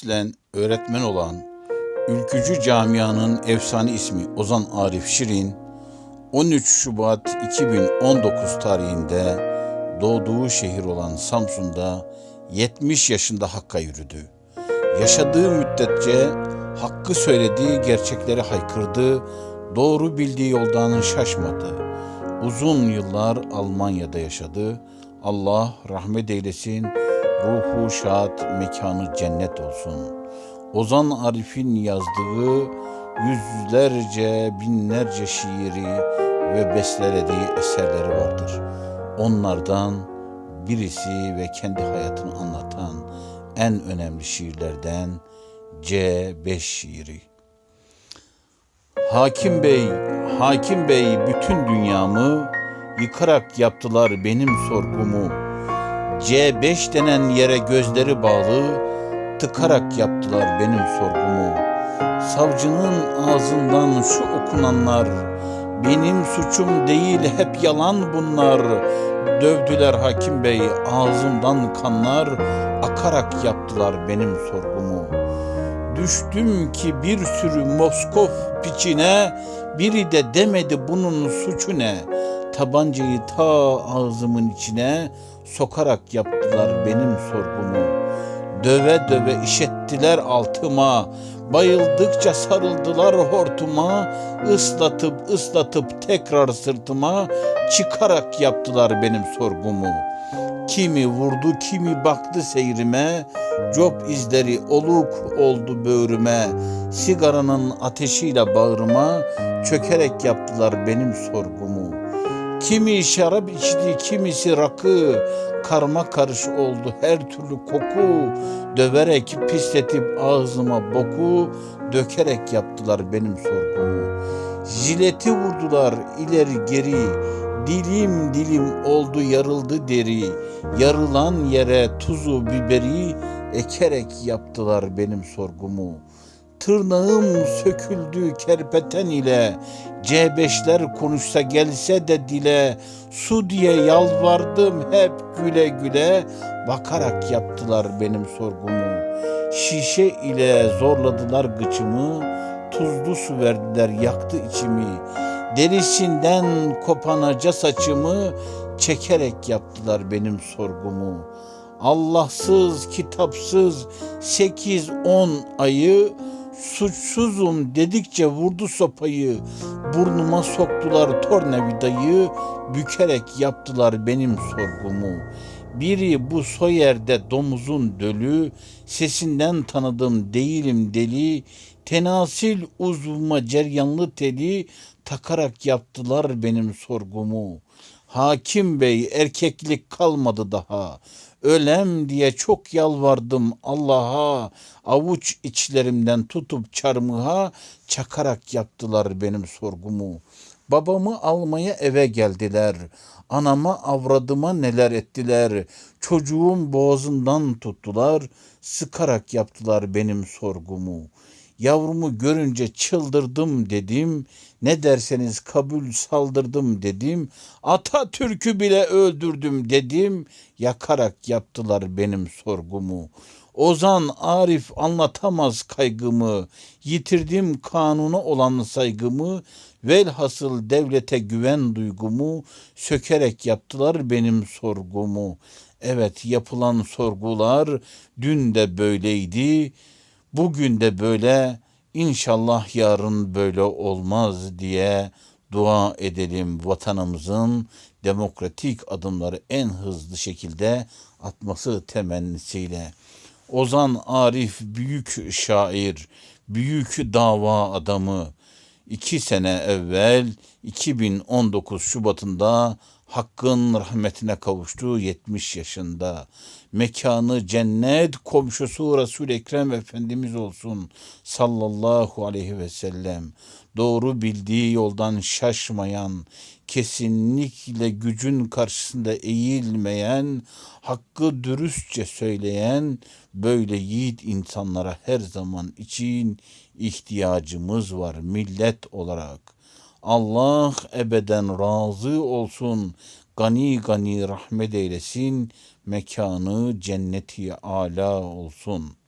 Aslen öğretmen olan ülkücü camianın efsane ismi Ozan Arif Şirin 13 Şubat 2019 tarihinde doğduğu şehir olan Samsun'da 70 yaşında Hakk'a yürüdü. Yaşadığı müddetçe hakkı söylediği gerçekleri haykırdı, doğru bildiği yoldan şaşmadı. Uzun yıllar Almanya'da yaşadı. Allah rahmet eylesin, ruhu şad, mekanı cennet olsun. Ozan Arif'in yazdığı yüzlerce, binlerce şiiri ve bestelediği eserleri vardır. Onlardan birisi ve kendi hayatını anlatan en önemli şiirlerden C5 şiiri. Hakim Bey, Hakim Bey bütün dünyamı yıkarak yaptılar benim sorgumu. C5 denen yere gözleri bağlı tıkarak yaptılar benim sorgumu. Savcının ağzından şu okunanlar benim suçum değil hep yalan bunlar. Dövdüler hakim bey ağzımdan kanlar akarak yaptılar benim sorgumu. Düştüm ki bir sürü Moskov piçine biri de demedi bunun suçu ne. Tabancayı ta ağzımın içine sokarak yaptılar benim sorgumu. Döve döve işettiler altıma, bayıldıkça sarıldılar hortuma, ıslatıp ıslatıp tekrar sırtıma çıkarak yaptılar benim sorgumu. Kimi vurdu, kimi baktı seyrime, cop izleri oluk oldu böğrüme, sigaranın ateşiyle bağrıma çökerek yaptılar benim sorgumu. Kimi şarap içti, kimisi rakı, karma karış oldu her türlü koku, döverek pisletip ağzıma boku, dökerek yaptılar benim sorgumu. Jileti vurdular ileri geri, dilim dilim oldu yarıldı deri, yarılan yere tuzu biberi, ekerek yaptılar benim sorgumu. Tırnağım söküldü kerpeten ile. C5'ler konuşsa gelse de dile. Su diye yalvardım hep güle güle. Bakarak yaptılar benim sorgumu. Şişe ile zorladılar gıçımı. Tuzlu su verdiler yaktı içimi. Derisinden kopanaca saçımı Çekerek yaptılar benim sorgumu. Allahsız, kitapsız sekiz on ayı suçsuzum dedikçe vurdu sopayı. Burnuma soktular tornavidayı, bükerek yaptılar benim sorgumu. Biri bu soyerde domuzun dölü, sesinden tanıdım değilim deli, tenasil uzvuma ceryanlı teli, takarak yaptılar benim sorgumu. Hakim bey erkeklik kalmadı daha. Ölem diye çok yalvardım Allah'a. Avuç içlerimden tutup çarmıha çakarak yaptılar benim sorgumu. Babamı almaya eve geldiler. Anama avradıma neler ettiler. Çocuğum boğazından tuttular. Sıkarak yaptılar benim sorgumu. Yavrumu görünce çıldırdım dedim. Ne derseniz kabul saldırdım dedim. Atatürk'ü bile öldürdüm dedim. Yakarak yaptılar benim sorgumu. Ozan Arif anlatamaz kaygımı. Yitirdim kanuna olan saygımı. Velhasıl devlete güven duygumu. Sökerek yaptılar benim sorgumu. Evet yapılan sorgular dün de böyleydi. Bugün de böyle inşallah yarın böyle olmaz diye dua edelim vatanımızın demokratik adımları en hızlı şekilde atması temennisiyle. Ozan Arif büyük şair, büyük dava adamı. İki sene evvel 2019 Şubat'ında Hakk'ın rahmetine kavuştu 70 yaşında. Mekanı cennet komşusu Resul Ekrem Efendimiz olsun sallallahu aleyhi ve sellem. Doğru bildiği yoldan şaşmayan, kesinlikle gücün karşısında eğilmeyen, hakkı dürüstçe söyleyen böyle yiğit insanlara her zaman için ihtiyacımız var millet olarak.'' Allah ebeden razı olsun. Gani gani rahmet eylesin. Mekanı cenneti ala olsun.''